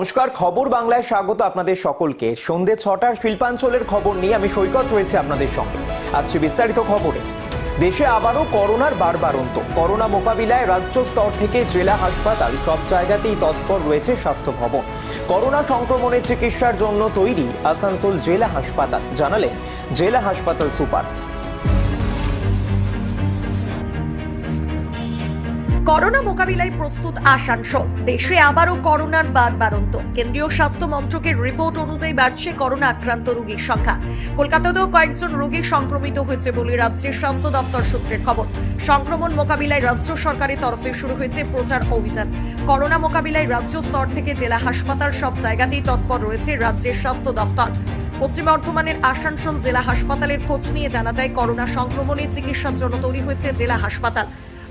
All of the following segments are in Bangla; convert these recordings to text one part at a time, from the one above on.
নমস্কার, খবর বাংলায় স্বাগত আপনাদের সকলকে। সন্ধে ছটার শিল্পাঞ্চলের খবর নিয়ে আমি সৈকত রয়েছে আপনাদের সঙ্গে। আসছে বিস্তারিত খবরে। দেশে আবারও করোনার বারবারন্ত করোনা মোকাবিলায় রাজ্য স্তর থেকে জেলা হাসপাতাল, সব জায়গাতেই তৎপর রয়েছে স্বাস্থ্য ভবন। করোনা সংক্রমণের চিকিৎসার জন্য তৈরি আসানসোল জেলা হাসপাতাল, জানালেন জেলা হাসপাতাল সুপার। করোনা মোকাবিলায় প্রস্তুত আসানসোল। দেশে আবারও করোনার বাদ বাড়ন্ত কেন্দ্রীয় স্বাস্থ্য মন্ত্রকের রিপোর্ট অনুযায়ী বাড়ছে করোনা আক্রান্ত রোগীর সংখ্যা। কলকাতাতেও কয়েকজন রোগী সংক্রমিত হয়েছে বলে রাজ্যের স্বাস্থ্য দপ্তর সূত্রের খবর। সংক্রমণ মোকাবিলায় রাজ্য সরকারের তরফে শুরু হয়েছে প্রচার অভিযান। করোনা মোকাবিলায় রাজ্য স্তর থেকে জেলা হাসপাতাল সব জায়গাতেই তৎপর রয়েছে রাজ্যের স্বাস্থ্য দপ্তর। পশ্চিম বর্ধমানের আসানসোল জেলা হাসপাতালের খোঁজ নিয়ে জানা যায়, করোনা সংক্রমণের চিকিৎসার জন্য তৈরি হয়েছে জেলা হাসপাতাল।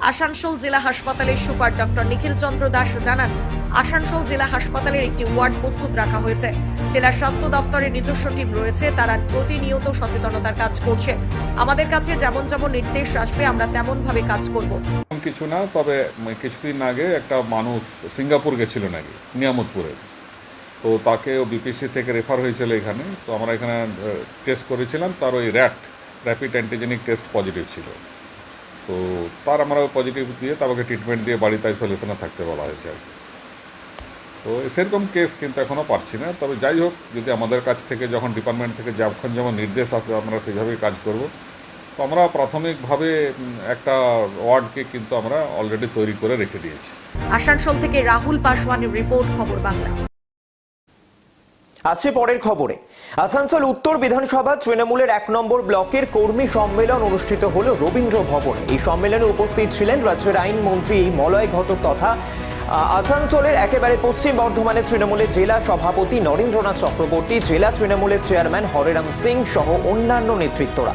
আসানসোল জেলা হাসপাতালের সুপার ডক্টর নিখিল চন্দ্র দাস জানান, আসানসোল জেলা হাসপাতালের একটি ওয়ার্ড প্রস্তুত রাখা হয়েছে। জেলা স্বাস্থ্য দফতরের নিজস্ব টিম রয়েছে, তারা প্রতিনিয়ত সচেতনতার কাজ করছে। আমাদের কাছে যেমন যেমন নির্দেশ আসবে, আমরা তেমন ভাবে কাজ করব। কিছু না, তবে কিছুদিন আগে একটা মানুষ সিঙ্গাপুর গেছিল নাকি, নিয়ামতপুরে। তো তাকে বিপিসি থেকে রেফার হয়েছিল এখানে। তো আমরা এখানে টেস্ট করেছিলাম, তার ওই rat rapid antigenic test positive ছিল। তো তার আমরা পজিটিভ দিয়ে তাকে ট্রিটমেন্ট দিয়ে বাড়িতে আইসোলেশনে থাকতে বলা হয়েছে। আর তো সেরকম কেস কিন্তু এখনও পারছি না। তবে যাই হোক, যদি আমাদের কাছ থেকে যখন ডিপার্টমেন্ট থেকে যখন যেমন নির্দেশ আসবে আমরা সেইভাবেই কাজ করব। তো আমরা প্রাথমিকভাবে একটা ওয়ার্ডকে কিন্তু আমরা অলরেডি তৈরি করে রেখে দিয়েছি। আসানসোল থেকে রাহুল পাসওয়ানের রিপোর্ট, খবর বাংলা। আসছে পরের খবরে। আসানসোল উত্তর বিধানসভা তৃণমূলের এক নম্বর ব্লকের কর্মী সম্মেলন অনুষ্ঠিত হল রবীন্দ্র ভবনে। এই সম্মেলনে উপস্থিত ছিলেন রাজ্যের আইনমন্ত্রী মলয় ঘটক তথা আসানসোলের একেবারে পশ্চিম বর্ধমানের তৃণমূলের জেলা সভাপতি নরেন্দ্রনাথ চক্রবর্তী, জেলা তৃণমূলের চেয়ারম্যান হরেরাম সিং সহ অন্যান্য নেতৃত্বরা।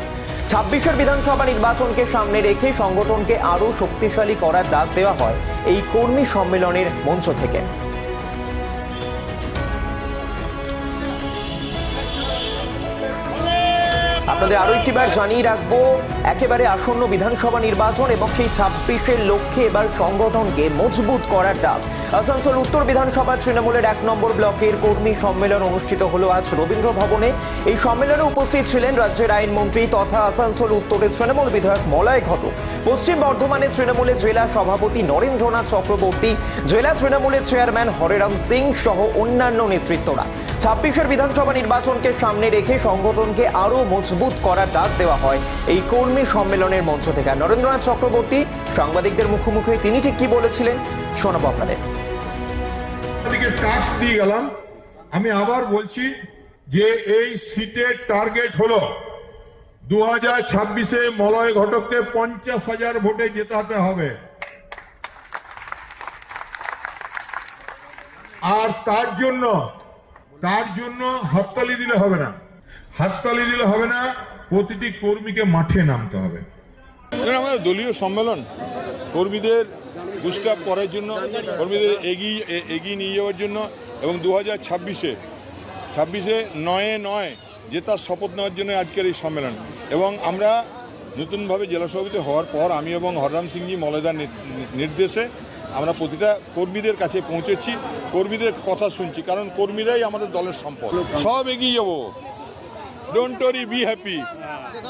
ছাব্বিশের বিধানসভা নির্বাচনকে সামনে রেখে সংগঠনকে আরও শক্তিশালী করার ডাক দেওয়া হয় এই কর্মী সম্মেলনের মঞ্চ থেকে। আপনাদের আরও একটিবার জানিয়ে রাখব, একেবারে আসন্ন বিধানসভা নির্বাচন এবং সেই ছাব্বিশের লক্ষ্যে এবার সংগঠনকে মজবুত করার ডাক। আসানসোল উত্তর বিধানসভা তৃণমূলের এক নম্বর ব্লকের কর্মী সম্মেলন অনুষ্ঠিত হলো আজ রবীন্দ্র ভবনে। এই সম্মেলনে উপস্থিত ছিলেন রাজ্যের আইনমন্ত্রী তথা আসানসোল উত্তরের তৃণমূল বিধায়ক মলয় ঘটক। পশ্চিম বর্ধমানের তৃণমূলের জেলা সভাপতি নরেন্দ্রনাথ চক্রবর্তী, জেলা তৃণমূলের চেয়ারম্যান হরেরাম সিং সহ অন্যান্য নেতৃত্বরা। ছাব্বিশের বিধানসভা নির্বাচনকে সামনে রেখে সংগঠনকে আরও মজবুত করার ডাক দেওয়া হয়। এই কর্মী সম্মেলনের মঞ্চ থেকে। নরেন্দ্রনাথ চক্রবর্তী সাংবাদিকদের মুখোমুখি তিনি ঠিক কি বলেছিলেন, শোনাবো আপনাদের। দিয়ে গেলাম। আমি আবার বলছি যে এই সিটের টার্গেট হলো দু হাজার ছাব্বিশে মলয় ঘটককে পঞ্চাশ হাজার ভোটে জেতাতে হবে। আর তার জন্য তার জন্য হাততালি দিলে হবে না। হাততালি দিলে হবে না প্রতিটি কর্মীকে মাঠে নামতে হবে। আমাদের দলীয় সম্মেলন, কর্মীদের বুস্টাপ করার জন্য, কর্মীদের এগিয়ে এগিয়ে নিয়ে যাওয়ার জন্য এবং দু হাজার ছাব্বিশে ছাব্বিশে নয়ে নয় জেতার শপথ নেওয়ার জন্য আজকের এই সম্মেলন। এবং আমরা নতুনভাবে জেলা সভাপতি হওয়ার পর আমি এবং হররাম সিংজি মলেদার নি- নির্দেশে আমরা প্রতিটা কর্মীদের কাছে পৌঁছেছি, কর্মীদের কথা শুনছি, কারণ কর্মীরাই আমাদের দলের সম্পদ। সব এগিয়ে যাব। Don't worry be happy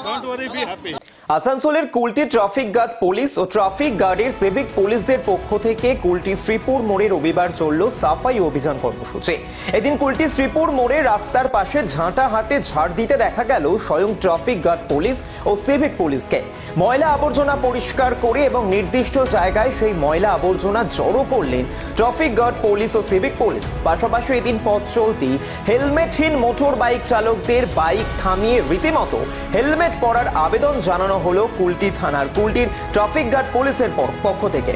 don't worry be happy আসানসোলের কুলটি ট্রাফিক গার্ড পুলিশ ও ট্রাফিক গার্ডের সিভিক পুলিশদের পক্ষ থেকে কুলটি শ্রীপুর মোড়ে রবিবার চলল সাফাই অভিযান কর্মসূচি। এদিন কুলটি শ্রীপুর মোড়ে রাস্তার পাশে ঝাঁটা হাতে ঝাড় দিতে দেখা গেল স্বয়ং ট্রাফিক গার্ড পুলিশ ও সিভিক পুলিশকে। ময়লা আবর্জনা পরিষ্কার করে এবং নির্দিষ্ট জায়গায় সেই ময়লা আবর্জনা জড়ো করলেন ট্রাফিক গার্ড পুলিশ ও সিভিক পুলিশ। পাশাপাশি এদিন পথ চলতি হেলমেটহীন মোটর বাইক চালকদের বাইক থামিয়ে রীতিমতো হেলমেট পরার আবেদন জানানো হলো কুলটি থানার কুলটির ট্রাফিক গার্ড পুলিশের পক্ষ থেকে।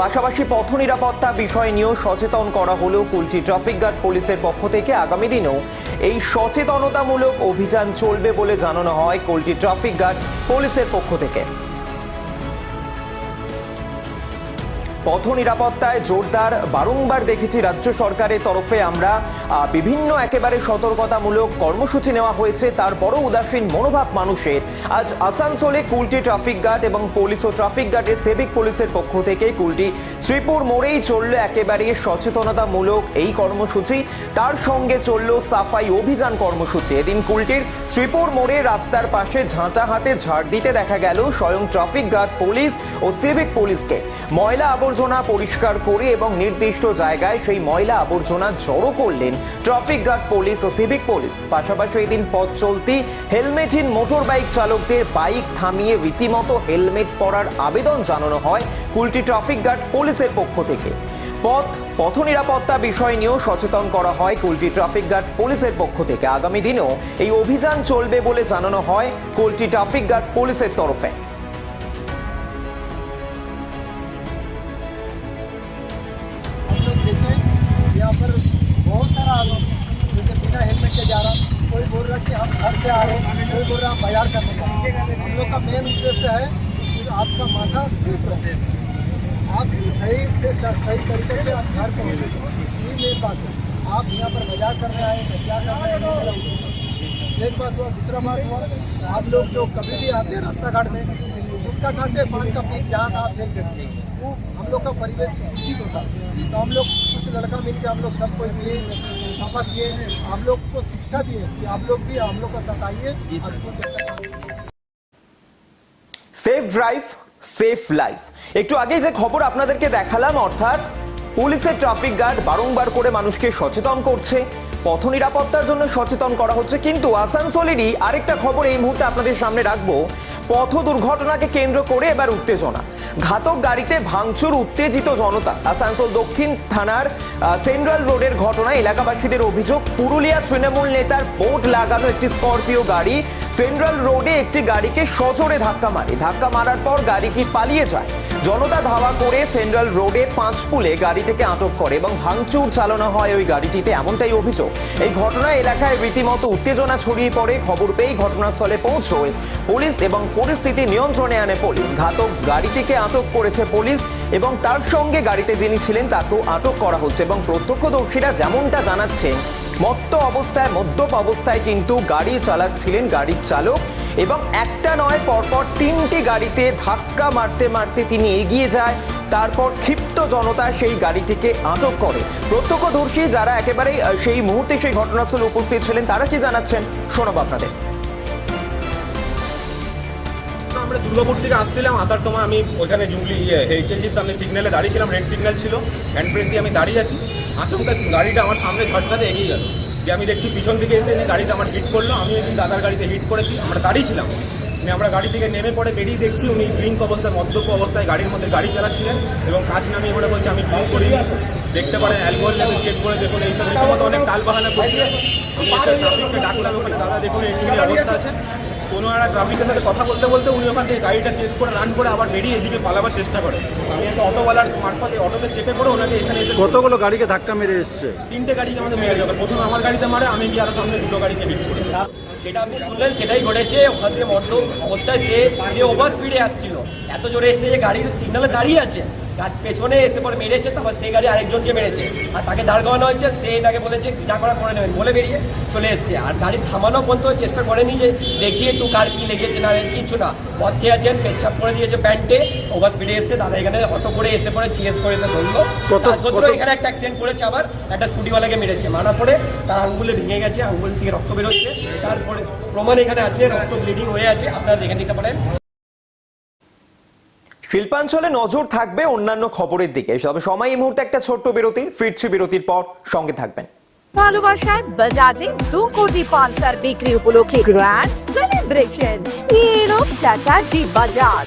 পাশাপাশি পথ নিরাপত্তা বিষয় নিয়েও সচেতন করা হলো কুলটি ট্রাফিক গার্ড পুলিশের পক্ষ থেকে আগামী দিনেও। এই সচেতনতামূলক অভিযান চলবে বলে জানানো হয় কুলটি ট্রাফিক গার্ড পুলিশের পক্ষ থেকে। পথ নিরাপত্তায় জোরদার বারংবার দেখেছি রাজ্য সরকারের তরফে আমরা বিভিন্ন একেবারে সতর্কতামূলক কর্মসূচি নেওয়া হয়েছে তারপরও উদাসীন মনোভাব মানুষের। আজ আসানসোলে কুলটি ট্রাফিক গার্ড এবং পুলিশ ও ট্রাফিক গার্ডের সেভিক পুলিশের পক্ষ থেকে কুলটি শ্রীপুর মোড়েই চলল একেবারে সচেতনতামূলক এই কর্মসূচি। তার সঙ্গে চলল সাফাই অভিযান কর্মসূচি। এদিন কুলটির শ্রীপুর মোড়ে রাস্তার পাশে ঝাঁটা হাতে ঝাড় দিতে দেখা গেল স্বয়ং ট্রাফিক গার্ড পুলিশ ও সিভিক পুলিশকে। ময়লা আবর্জনা পরিষ্কার করে এবং নির্দিষ্ট জায়গায় সেই ময়লা আবর্জনা জড়ো করলেন ট্রাফিক গার্ড পুলিশ ও সিভিক পুলিশ। পাশাপাশি এদিন পথ চলতি হেলমেটহীন মোটর বাইক চালকদের বাইক থামিয়ে রীতিমতো হেলমেট পরার আবেদন জানানো হয় কুলটি ট্রাফিক গার্ড পুলিশের পক্ষ থেকে। পথ পথ নিরাপত্তা বিষয় নিয়েও সচেতন করা হয় কুলটি ট্রাফিক গার্ড পুলিশের পক্ষ থেকে। আগামী দিনেও এই অভিযান চলবে বলে জানানো হয় কুলটি ট্রাফিক গার্ড পুলিশের তরফে। बिना हेलमेट के जा रहा कोई बोल रहा कि हम घर से आ रहे हैं। कोई बोल रहा हम बाज़ार करने हैं। हम लोग का मेन उद्देश्य है कि आपका माथा सेफ़ रहे। आप सही से सही तरीके से आप घर पहुँचे। ये मेन बात है। आप यहाँ पर बाज़ार करने आए हैं हैं है। एक बात हुआ, दूसरा बात हुआ, आप लोग जो कभी भी आते हैं रास्ता घाट में गुटखा खाते पान का पीस जहाँ आप फेंक सकते हैं। वो हम लोग का परिवेश दूषित होता है। तो हम लोग कुछ लड़का मिल के हम लोग सब कोई मिले सफा किए हम लोग को शिक्षा दिए कि आप लोग भी हम लोग का साथ आइए और कुछ ऐसा करिए। সেফ ড্রাইভ সেফ লাইফ একটু আগে যে খবর আপনাদেরকে দেখালাম অর্থাৎ পুলিশের ট্রাফিক গার্ড বারংবার করে মানুষকে সচেতন করছে পথ নিরাপত্তার জন্য সচেতন করা হচ্ছে। কিন্তু আসানসোলেরই আরেকটা খবর এই মুহূর্তে আপনাদের সামনে রাখব। পথ দুর্ঘটনাকে কেন্দ্র করে এবার উত্তেজনা। ঘাতক গাড়িতে ভাঙচুর উত্তেজিত জনতা। আসানসোল দক্ষিণ থানার সেন্ট্রাল রোডের ঘটনায় এলাকাবাসীদের অভিযোগ, পুরুলিয়া তৃণমূল নেতার বোর্ড লাগানো একটি স্করপিও গাড়ি সেন্ট্রাল রোডে একটি গাড়িকে সজোরে ধাক্কা মারে। ধাক্কা মারার পর গাড়িটি পালিয়ে যায়। জনতা ধাওয়া করে সেন্ট্রাল রোডে পাঁচপুলে গাড়িটিকে আটক করে এবং ভাঙচুর চালানো হয় ওই গাড়িটিতে, এমনটাই অভিযোগ। এই ঘটনায় এলাকায় রীতিমতো উত্তেজনা ছড়িয়ে পড়ে। খবর পেয়ে ঘটনাস্থলে পৌঁছয় পুলিশ এবং পরিস্থিতি নিয়ন্ত্রণে আনে পুলিশ। ঘাতক গাড়িটিকে আটক করেছে পুলিশ এবং তার সঙ্গে গাড়িতে যিনি ছিলেন তাকেও আটক করা হচ্ছে এবং প্রত্যক্ষদর্শীরা যেমনটা জানাচ্ছেন, মত্ত অবস্থায়, মদ্যপ অবস্থায় কিন্তু গাড়ি চালাচ্ছিলেন গাড়ির চালক। এবং একটা নয়, পরপর তিনটি গাড়িতে ধাক্কা মারতে মারতে তিনি এগিয়ে যায়। তারপর ক্ষিপ্ত জনতা সেই গাড়িটিকে আটক করে। প্রত্যক্ষদর্শী যারা একেবারেই সেই মুহূর্তে সেই ঘটনাস্থলে উপস্থিত ছিলেন, তারা কি জানাচ্ছেন? শোনাবো আপনাদের। আমরা দুর্গাপুর থেকে আসছিলাম, আসার সময় আমি ওখানে ইয়ে এইচএলজির সামনে সিগন্যালে দাঁড়িয়েছিলাম রেড সিগন্যাল ছিল হ্যান্ড ব্রেক দিয়ে আমি দাঁড়িয়ে আছি। আচমকা গাড়িটা আমার সামনে ঝটকাতে এগিয়ে গেল। যে আমি দেখছি পিছন থেকে এসে গাড়িটা আমার হিট করল আমি একদিন দাদার গাড়িতে হিট করেছি, আমরা দাঁড়িয়েছিলাম আমি আমরা গাড়ি থেকে নেমে পড়ে বেরিয়ে দেখছি উনি ড্রিঙ্ক অবস্থায় মদ্যপ অবস্থায় গাড়ির মধ্যে গাড়ি চালাচ্ছিলেন এবং কাজ নামিয়ে বলে বলছে, আমি ড্রিঙ্ক করি দেখতে পারেন অ্যালকোহল লেভেল চেক করে দেখুন, এই সব অনেক ডাল বাহানা করছে আমি ডাকলাম দাদা দেখুন এই অবস্থা আছে। একটা ট্রাফিকের সাথে কথা বলতে বলতে উনি ওখান থেকে গাড়িটা চেস করে রান করে আবার বেরিয়ে এদিকে পালাবার চেষ্টা করে। আমি একটা অটোওয়ালার মারফতে অটোতে চেপে পড়ে ওনাকে এখানে এসে কতগুলো গাড়িকে ধাক্কা মেরে এসছে? তিনটে গাড়িকে আমাদের মেরে যাবে প্রথমে আমার গাড়িতে মারে আমি গিয়ে আরও সামনে দুটো গাড়িতে হিট করেছি যেটা আপনি শুনলেন সেটাই ঘটেছে। ওখান থেকে মদ্য অবস্থায় সে স্পিডে ওভার স্পিডে আসছিল। এত জোরে এসে যে গাড়ির সিগনালে দাঁড়িয়ে আছে গাড়ি পেছনে এসে পরে মেরেছে তারপর সেই গাড়ি আরেকজনকে মেরেছে। আর তাকে দাঁড় করানো হয়েছে সে তাকে বলেছে যা করা করে নেবেন বলে বেরিয়ে চলে এসছে। আর গাড়ি থামানো পর্যন্ত চেষ্টা করেনি যে দেখি একটু কার কি লেগেছে না কিচ্ছু না। খেয়ে আছেন পেচ্ছাপ করে দিয়েছে প্যান্টে ওভার স্পিডে এসছে দাদা এখানে অটো করে এসে পরে চিএস করে এসে ধরলো। তার কত- এখানে একটা অ্যাক্সিডেন্ট করেছে আবার একটা স্কুটিওয়ালাকে মেরেছে। মারার পরে তার আঙ্গুলে ভেঙে গেছে আঙ্গুল থেকে রক্ত বেরোচ্ছে। তারপরে প্রমাণ এখানে আছে রক্ত ব্লিডিং হয়ে আছে। আপনারা দেখে নিতে পারেন। শিল্পাঞ্চলে নজর থাকবে অন্যান্য খবরের দিকে। তবে সময় এই মুহূর্তে একটা ছোট্ট বিরতি ফিরছি বিরতির পর সঙ্গে থাকবেন। ভালোবাসায় বাজাজে দু কোটি পালসার বিক্রি উপলক্ষে গ্র্যান্ড সেলিব্রেশন এলো চ্যাটার্জি বাজাজ।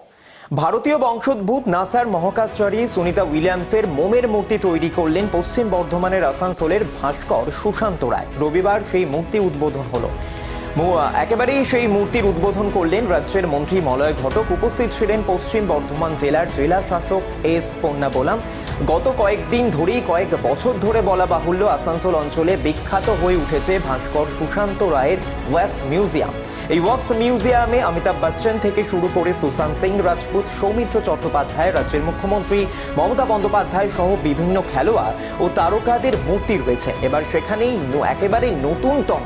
ভারতীয় বংশোদ্ভূত নাসার মহাকাশচারী সুনিতা উইলিয়ামসের মোমের মূর্তি তৈরি করলেন পশ্চিম বর্ধমানের আসানসোলের ভাস্কর সুশান্ত রায়। রবিবার সেই মূর্তি উদ্বোধন হলো। একেবারেই সেই মূর্তির উদ্বোধন করলেন রাজ্যের মন্ত্রী মলয় ঘটক। উপস্থিত ছিলেন পশ্চিম বর্ধমান জেলার জেলা শাসক এস পন্না গত কয়েকদিন ধরেই কয়েক বছর ধরে বলা বাহুল্য আসানসোল অঞ্চলে বিখ্যাত হয়ে উঠেছে ভাস্কর সুশান্ত রায়ের ওয়াক্স মিউজিয়াম। এই ওয়াক্স মিউজিয়ামে অমিতাভ বচ্চন থেকে শুরু করে সুশান্ত সিং, রাজপুত সৌমিত্র চট্টোপাধ্যায়, রাজ্যের মুখ্যমন্ত্রী মমতা বন্দ্যোপাধ্যায় সহ বিভিন্ন খেলোয়াড় ও তারকাদের মূর্তি রয়েছে। এবার সেখানেই একেবারে নতুনতম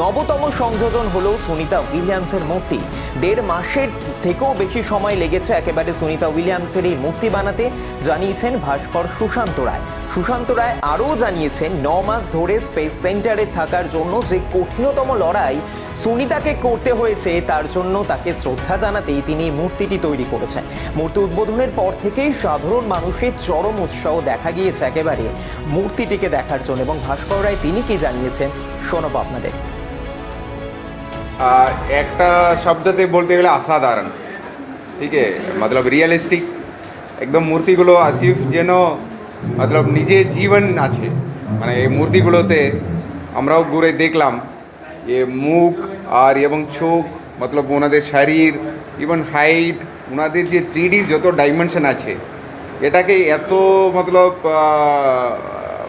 নবতম সংযোজন হলো সুনিতা উইলিয়ামসের মূর্তি। দেড় মাসের থেকেও বেশি সময় লেগেছে একেবারে সুনিতা উইলিয়ামসের এই মূর্তি বানাতে, জানিয়েছেন ভাস্কর সুশান্ত রায়। সুশান্ত রায় আরও জানিয়েছেন, ন মাস ধরে স্পেস সেন্টারে থাকার জন্য যে কঠিনতম লড়াই সুনিতাকে করতে হয়েছে, তার জন্য তাকে শ্রদ্ধা জানাতেই তিনি মূর্তিটি তৈরি করেছেন। মূর্তি উদ্বোধনের পর থেকেই সাধারণ মানুষের চরম উৎসাহ দেখা গিয়েছে একেবারে মূর্তিটিকে দেখার জন্য এবং ভাস্কর রায় তিনি কি জানিয়েছেন, শোনাবো আপনাদের। একটা শব্দতে বলতে গেলে অসাধারণ। ঠিক মতলব রিয়েলিস্টিক একদম মূর্তিগুলো আসিফ যেন মতলব নিজে জীবন আছে। মানে এই মূর্তিগুলোতে আমরাও ঘুরে দেখলাম এ মুখ আর এবং চোখ, মতলব ওনাদের শরীর ইভেন হাইট ওনাদের যে থ্রি যত ডাইমেনশন আছে, এটাকে এত মতলব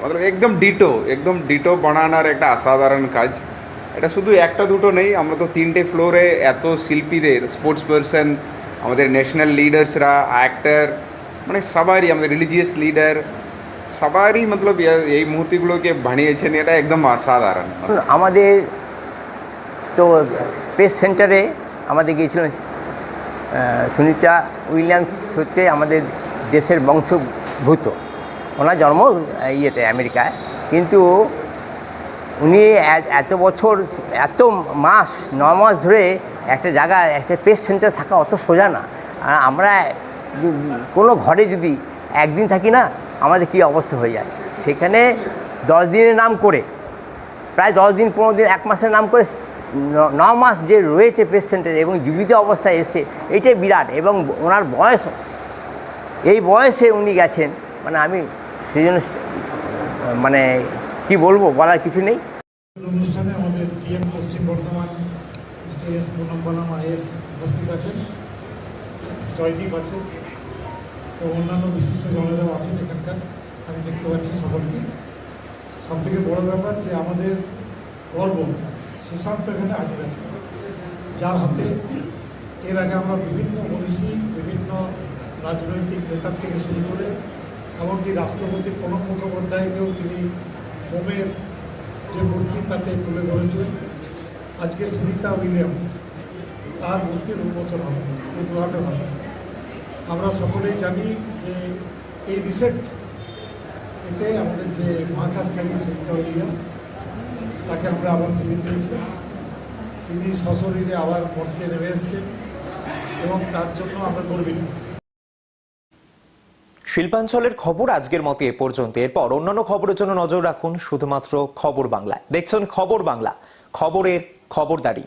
মতলব একদম ডিটো একদম ডিটো বানানোর একটা অসাধারণ কাজ। এটা শুধু একটা দুটো নেই, আমরা তো তিনটে ফ্লোরে এত শিল্পীদের স্পোর্টস পারসন আমাদের ন্যাশনাল লিডার্সরা অ্যাক্টার মানে সবারই, আমাদের রিলিজিয়াস লিডার সবারই মতলব এই মূর্তিগুলোকে বানিয়েছেন, এটা একদম অসাধারণ। আমাদের তো স্পেস সেন্টারে আমাদের গিয়েছিলেন সুনিতা উইলিয়ামস হচ্ছে আমাদের দেশের বংশভূত ওনার জন্ম ইয়েতে, আমেরিকায়। কিন্তু উনি এত বছর, এত মাস, ন মাস ধরে একটা জায়গায় একটা স্পেস সেন্টার থাকা অত সোজা না। আর আমরা কোনো ঘরে যদি একদিন থাকি না, আমাদের কী অবস্থা হয়ে যায়? সেখানে দশ দিনের নাম করে, প্রায় দশ দিন, পনেরো দিন, এক মাসের নাম করে ন- মাস যে রয়েছে পেস সেন্টারে এবং জীবিত অবস্থায় এসছে, এটাই বিরাট এবং ওনার বয়স, এই বয়সে উনি গেছেন। মানে আমি সেই জন্য মানে কি বলব, বলার কিছু নেই। অনুষ্ঠানে আমাদের ডিএম পশ্চিম বর্ধমান এস পুনম বনাম আইএস উপস্থিত আছেন, জয়দীপ আছে তো অন্যান্য বিশিষ্ট জনেরাও আছেন এখানকার। আমি দেখতে পাচ্ছি সকলকে। সব থেকে বড় ব্যাপার যে আমাদের গর্ব সুশান্ত এখানে হাজির আছে। যার হাতে এর আগে আমরা বিভিন্ন মনীষী বিভিন্ন রাজনৈতিক নেতার থেকে শুরু করে এমনকি রাষ্ট্রপতি প্রণব মুখোপাধ্যায়কেও তিনি হোমের যে মূর্তি তাতে তুলে ধরেছিলেন, আজকে সুনিতা উইলিয়ামস, তার মূর্তির উন্মোচন হবে, উদ্ঘাটন হবে। আমরা সকলেই জানি যে এই রিসেন্ট এতে আমাদের যে মহাকাশচারী সুনিতা উইলিয়ামস, তাকে আমরা আবার ফিরে পেয়েছি তিনি সশরীরে আবার মর্তে নেমে এসছেন এবং তার জন্য আমরা গর্বিত। শিল্পাঞ্চলের খবর আজকের মতো এ পর্যন্ত। এরপর অন্যান্য খবরের জন্য নজর রাখুন শুধুমাত্র খবর বাংলায়। দেখছেন খবর বাংলা। খবরের খবরদারি।